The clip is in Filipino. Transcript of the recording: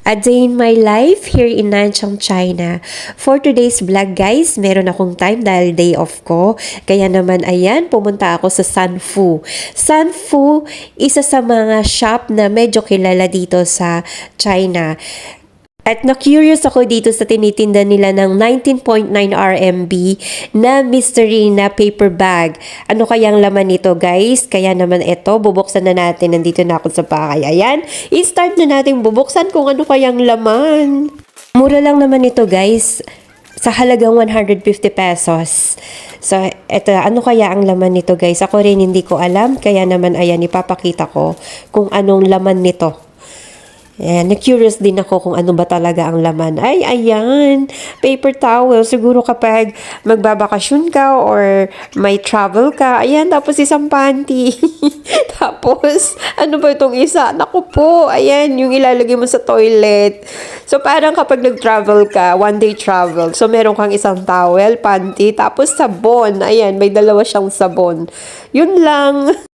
A day in my life here in Nanchang, China. For today's vlog guys, meron akong time dahil day off ko. Kaya naman ayan, pumunta ako sa Sanfu. Sanfu, isa sa mga shop na medyo kilala dito sa China. At na-curious ako dito sa tinitinda nila ng 19.9 RMB na mystery na paper bag. Ano kayang laman nito guys? Kaya naman ito, bubuksan na natin. Nandito na ako sa bahay. Ayan, i-start na natin bubuksan kung ano kayang laman. Mura lang naman ito guys sa halagang 150 pesos. So, eto, ano kaya ang laman nito guys? Ako rin hindi ko alam, kaya naman ayan, ipapakita ko kung anong laman nito. Ayan, na-curious din ako kung ano ba talaga ang laman. Ay, ayan, paper towel. Siguro kapag magbabakasyon ka or may travel ka, ayan, tapos isang panty. tapos, ano ba itong isa? Naku po, ayan, yung ilalagay mo sa toilet. So, parang kapag nag-travel ka, one day travel, so meron kang isang towel, panty, tapos sabon. Ayan, may dalawa siyang sabon. Yun lang.